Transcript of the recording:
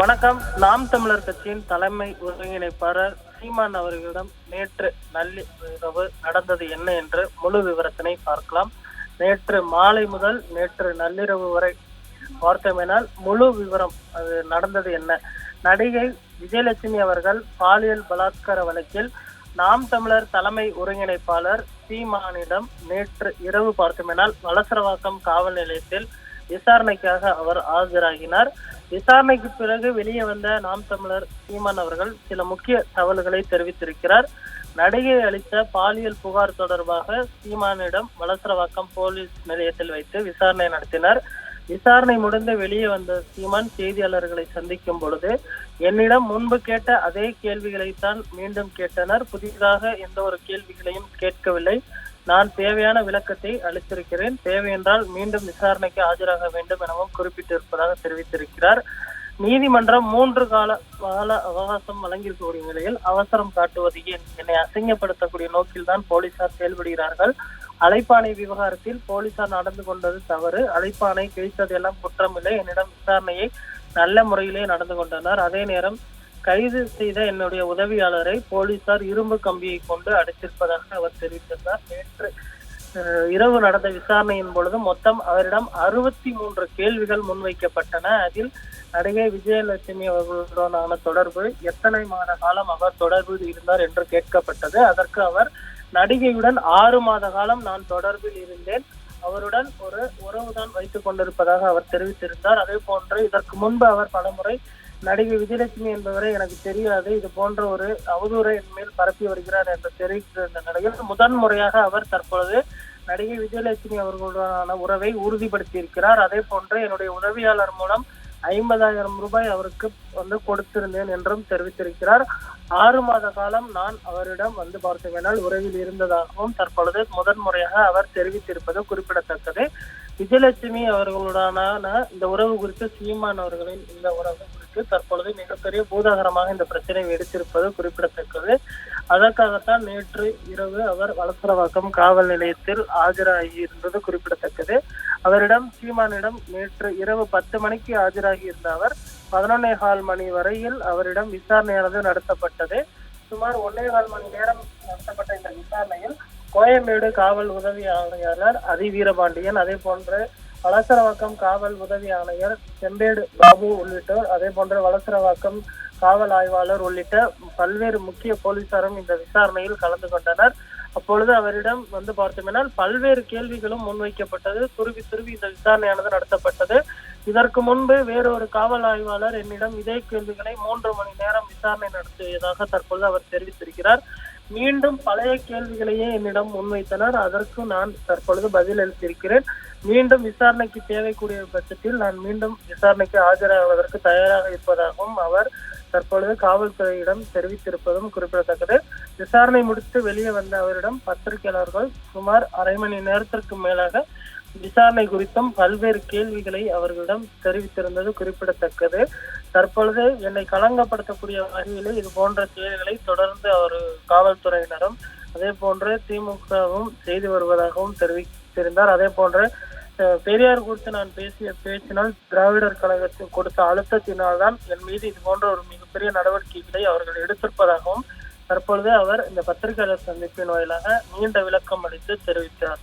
வணக்கம். நாம் தமிழர் கட்சியின் தலைமை ஒருங்கிணைப்பாளர் சீமான் அவர்களிடம் நேற்று நள்ளிரவு நடந்தது என்ன என்று முழு விவரத்தினை பார்க்கலாம். நேற்று மாலை முதல் நேற்று நள்ளிரவு வரை பார்த்தோமேனால் முழு விவரம் அது நடந்தது என்ன? நடிகை விஜயலட்சுமி அவர்கள் பாலியல் பலாத்கார வழக்கில் நாம் தமிழர் தலைமை ஒருங்கிணைப்பாளர் சீமானிடம் நேற்று இரவு பார்த்தோமேனால் வலசரவாக்கம் காவல் நிலையத்தில் விசாரணைக்காக அவர் ஆஜராகினார். விசாரணைக்கு பிறகு வெளியே வந்த நாம் தமிழர் சீமான் அவர்கள் சில முக்கிய தகவல்களை தெரிவித்திருக்கிறார். நடிகை அளித்த பாலியல் புகார் தொடர்பாக சீமானிடம் வலசரவாக்கம் போலீஸ் நிலையத்தில் வைத்து விசாரணை நடத்தினார். விசாரணை முடிந்து வெளியே வந்த சீமான் செய்தியாளர்களை சந்திக்கும் பொழுது என்னிடம் முன்பு கேட்ட அதே கேள்விகளைத்தான் மீண்டும் கேட்டனர். புதிதாக எந்த ஒரு கேள்விகளையும் கேட்கவில்லை. நான் தேவையான விளக்கத்தை அளித்திருக்கிறேன். தேவையென்றால் மீண்டும் விசாரணைக்கு ஆஜராக வேண்டும் எனவும் குறிப்பிட்டிருப்பதாக தெரிவித்திருக்கிறார். நீதிமன்றம் மூன்று கால கால அவகாசம் வழங்கியிருக்கக்கூடிய நிலையில் அவசரம் காட்டுவது ஏன்? என்னை அசிங்கப்படுத்தக்கூடிய நோக்கில் தான் போலீசார் செயல்படுகிறார்கள். அழைப்பாணை விவகாரத்தில் போலீசார் நடந்து கொண்டது தவறு. அழைப்பாணை கிழித்ததெல்லாம் குற்றமில்லை. என்னிடம் விசாரணையை நல்ல முறையிலே நடந்து கொண்டனர். அதே நேரம் கைது செய்த என்னுடைய உதவியாளரை போலீசார் இரும்பு கம்பியை கொண்டு அடைச்சிருப்பதாக அவர் தெரிவித்திருந்தார். நேற்று இரவு நடந்த விசாரணையின் பொழுது மொத்தம் அவரிடம் அறுபத்தி மூன்று கேள்விகள் முன்வைக்கப்பட்டன. அதில் நடிகை விஜயலட்சுமி அவர்களுடனான தொடர்பு எத்தனை மாத காலம் அவர் தொடர்பில் இருந்தார் என்று கேட்கப்பட்டது. அதற்கு அவர் நடிகையுடன் ஆறு மாத காலம் நான் தொடர்பில் இருந்தேன். அவருடன் ஒரு உறவுதான் வைத்துக் கொண்டிருப்பதாக அவர் தெரிவித்திருந்தார். அதே போன்று இதற்கு முன்பு அவர் பலமுறை நடிகை விஜயலட்சுமி என்பவரை எனக்கு தெரியாது. இது போன்ற ஒரு அவதூறை என் மேல் பரப்பி வருகிறார் என்று தெரிவித்திருந்த நிலையில் முதன் முறையாக அவர் தற்பொழுது நடிகை விஜயலட்சுமி அவர்களுடனான உறவை உறுதிப்படுத்தியிருக்கிறார். அதே போன்று என்னுடைய உதவியாளர் மூலம் ஐம்பதாயிரம் ரூபாய் அவருக்கு வந்து கொடுத்திருந்தேன் என்றும் தெரிவித்திருக்கிறார். ஆறு மாத காலம் நான் அவரிடம் வந்து பார்த்தீங்கன்னால் உறவில் இருந்ததாகவும் தற்பொழுது முதன் முறையாக அவர் தெரிவித்திருப்பது குறிப்பிடத்தக்கது. விஜயலட்சுமி அவர்களுடனான இந்த உறவு குறித்து சீமான் அவர்களின் இந்த உறவு இருக்கு. தற்பொழுது மிகப்பெரிய பூதாகரமாக இந்த பிரச்சனை வெடித்திருப்பது குறிப்பிடத்தக்கது. அதற்காகத்தான் நேற்று இரவு அவர் வளசரவாக்கம் காவல் நிலையத்தில் ஆஜராகியிருந்தது குறிப்பிடத்தக்கது. அவரிடம் சீமானிடம் நேற்று இரவு பத்து மணிக்கு ஆஜராகியிருந்த அவர் பதினொன்னே கால் மணி வரையில் அவரிடம் விசாரணையானது நடத்தப்பட்டது. சுமார் ஒன்னே கால் மணி நேரம் நடத்தப்பட்ட இந்த விசாரணையில் கோயம்பேடு காவல் உதவி ஆணையாளர் அதி வீரபாண்டியன் அதே போன்று வலசரவாக்கம் காவல் உதவி ஆணையர் செம்பேடு பாபு உள்ளிட்டோர் அதே போன்று வலசரவாக்கம் காவல் ஆய்வாளர் உள்ளிட்ட பல்வேறு முக்கிய போலீசாரும் இந்த விசாரணையில் கலந்து கொண்டனர். அப்பொழுது அவரிடம் வந்து பார்த்தோம்னால் பல்வேறு கேள்விகளும் முன்வைக்கப்பட்டது. துருவி துருவி இந்த விசாரணையானது நடத்தப்பட்டது. இதற்கு முன்பு வேறொரு காவல் ஆய்வாளர் என்னிடம் இதே கேள்விகளை மூன்று மணி நேரம் விசாரணை நடத்தியதாக தற்பொழுது அவர் தெரிவித்திருக்கிறார். மீண்டும் பழைய கேள்விகளையே என்னிடம் முன்வைத்தனர். அதற்கு நான் தற்பொழுது பதில் அளித்திருக்கிறேன். மீண்டும் விசாரணைக்கு தேவைக்கூடிய பட்சத்தில் நான் மீண்டும் விசாரணைக்கு ஆஜராவதற்கு தயாராக இருப்பதாகவும் அவர் தற்பொழுது காவல்துறையிடம் தெரிவித்திருப்பதும் குறிப்பிடத்தக்கது. விசாரணை முடித்து வெளியே வந்த அவரிடம் பத்திரிகையாளர்கள் சுமார் அரை மணி நேரத்திற்கு மேலாக விசாரணை குறித்தும் பல்வேறு கேள்விகளை அவர்களிடம் தெரிவித்திருந்தது குறிப்பிடத்தக்கது. தற்பொழுது என்னை களங்கப்படுத்தக்கூடிய வகையிலே இது போன்ற செயல்களை தொடர்ந்து அவர் காவல்துறையினரும் அதே போன்று திமுகவும் செய்து வருவதாகவும் தெரிவித்திருந்தார். அதே போன்று பெரியார் குறித்து நான் பேசிய பேச்சினால் திராவிடர் கழகத்தில் கொடுத்த அழுத்தத்தினால் தான் என் மீது இது போன்ற ஒரு மிகப்பெரிய நடவடிக்கைகளை அவர்கள் எடுத்திருப்பதாகவும் தற்பொழுது அவர் இந்த பத்திரிகையாளர் சந்திப்பின் வாயிலாக நீண்ட விளக்கம் அளித்து தெரிவித்தார்.